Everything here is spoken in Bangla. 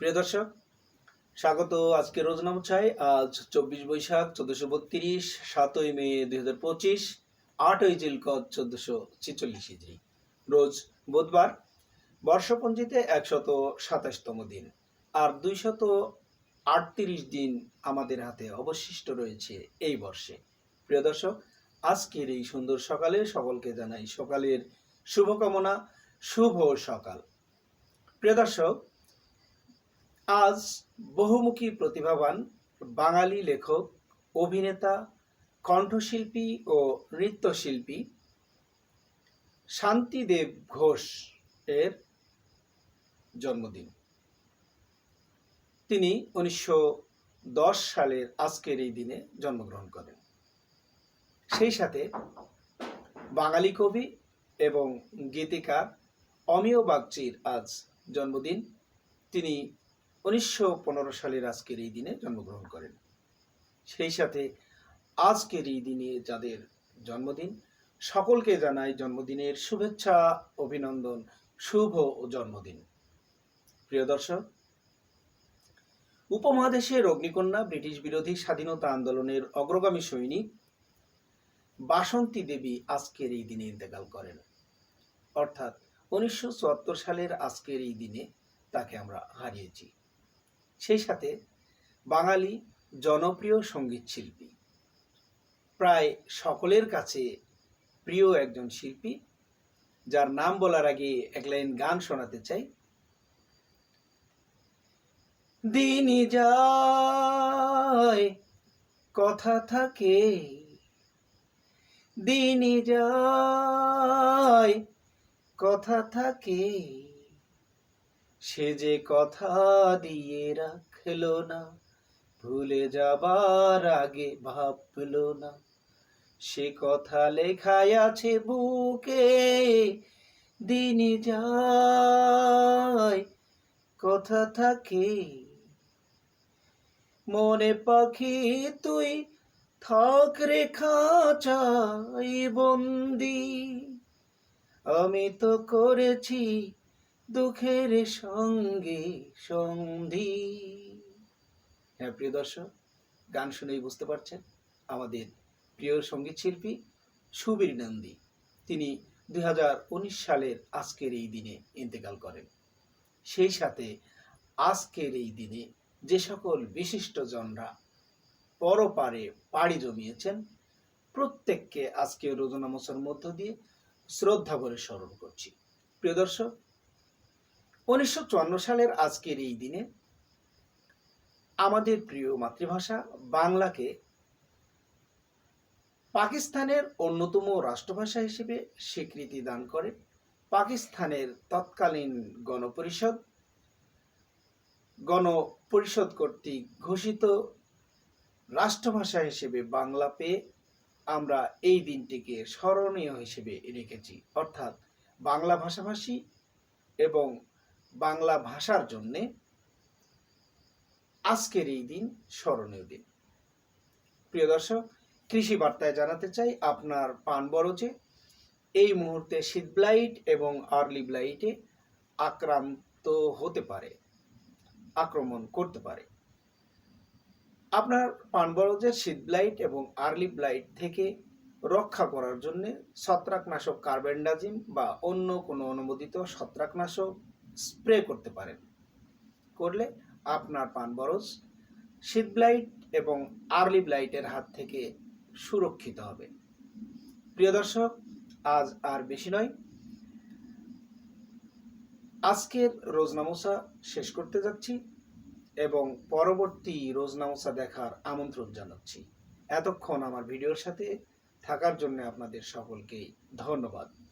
প্রিয় দর্শক, স্বাগত আজকে রোজনামছায় আজ চব্বিশ বৈশাখ, চোদ্দশো বত্রিশ, সাতই মে দুই হাজার পঁচিশ, আটই জিলকত, চোদ্দশো ছেচল্লিশ ইজরি রোজ বুধবার, বর্ষপঞ্জিতে একশত সাতাশতম দিন। আর দুইশত আটত্রিশ দিন আমাদের হাতে অবশিষ্ট রয়েছে এই বর্ষে। প্রিয় দর্শক, আজকের এই সুন্দর সকালে সকলকে জানাই সকালের শুভকামনা, শুভ সকাল। প্রিয় দর্শক আজ বহুমুখী প্রতিভাবান বাঙালি লেখক, অভিনেতা, কণ্ঠশিল্পী ও নৃত্যশিল্পী শান্তিদেব ঘোষ এর জন্মদিন। তিনি উনিশশো দশ সালের আজকের এই দিনে জন্মগ্রহণ করেন। সেই সাথে বাঙালি কবি এবং গীতিকার অমিয় বাগচির আজ জন্মদিন। তিনি উনিশশো পনেরো সালের আজকের এই দিনে জন্মগ্রহণ করেন। সেই সাথে আজকের এই দিনে যাদের জন্মদিন, সকলকে জানাই জন্মদিনের শুভেচ্ছা, অভিনন্দন, শুভ জন্মদিন। প্রিয় দর্শক, উপমহাদেশের অগ্নিকন্যা, ব্রিটিশ বিরোধী স্বাধীনতা আন্দোলনের অগ্রগামী সৈনিক বাসন্তী দেবী আজকের এই দিনে ইন্তেকাল করেন। অর্থাৎ উনিশশো চুয়াত্তর সালের আজকের এই দিনে তাকে আমরা হারিয়েছি। সেই সাথে বাঙালি জনপ্রিয় সংগীত শিল্পী। প্রায় সকলের কাছে প্রিয় একজন শিল্পী, যার নাম বলার আগে এক লাইন গান শোনাতে চাই। দিনই যায়, কথা থাকে। দিনই যায়, কথা থাকে। সে যে কথা দিয়ে রাখল না, ভুলে যাবার আগে ভাবলো না। সে কথা লেখায় আছে বুকে দিনই যায়, কথা থাকে। মনে পাখি, তুই থাক রে খাঁচাই বন্দি। আমি তো করেছি দুঃখের সঙ্গে সন্ধি। হ্যাঁ প্রিয় দর্শক, গান শুনেই বুঝতে পারছেন, আমাদের প্রিয় সংগীত শিল্পী সুবীর নন্দী। তিনি দুই হাজার উনিশ সালের আজকের এই দিনে ইন্তেকাল করেন। সেই সাথে আজকের এই দিনে যে সকল বিশিষ্টজনরা পরপারে পাড়ি জমিয়েছেন, প্রত্যেককে আজকে রোজনা মোসার মধ্য দিয়ে শ্রদ্ধা করে স্মরণ করছি। প্রিয় দর্শক উনিশশো চুয়ান্ন সালের আজকের এই দিনে আমাদের প্রিয় মাতৃভাষা বাংলাকে পাকিস্তানের অন্যতম রাষ্ট্রভাষা হিসেবে স্বীকৃতি দান করে পাকিস্তানের তৎকালীন গণপরিষদ গণপরিষদ কর্তৃক ঘোষিত রাষ্ট্রভাষা হিসেবে বাংলা পেয়ে আমরা এই দিনটিকে স্মরণীয় হিসেবে রেখেছি। অর্থাৎ বাংলা ভাষাভাষী এবং বাংলা ভাষার জন্যে আজকের এই দিন স্মরণীয় দিন। প্রিয় দর্শক, কৃষি বার্তায় জানাতে চাই আপনার পান বরজে। এই মুহূর্তে শীত ব্লাইট এবং আর্লি ব্লাইটে আক্রান্ত হতে পারে, আক্রমণ করতে পারে। আপনার পান বরজের শীত ব্লাইট এবং আর্লি ব্লাইট থেকে রক্ষা করার জন্য ছত্রাকনাশক কার্বেন্ডাজিম বা অন্য কোনো অনুমোদিত ছত্রাকনাশক স্প্রে করতে পারেন। করলে আপনার পান বরজ শীত ব্লাইট এবং আর্লি ব্লাইটের হাত থেকে সুরক্ষিত হবে। প্রিয় দর্শক, আজ আর বেশি নয়। আজকের রোজনামোসা শেষ করতে যাচ্ছি এবং পরবর্তী রোজনামোসা দেখার আমন্ত্রণ জানাচ্ছি। এতক্ষণ আমার ভিডিওর সাথে থাকার জন্য আপনাদের সকলকে ধন্যবাদ।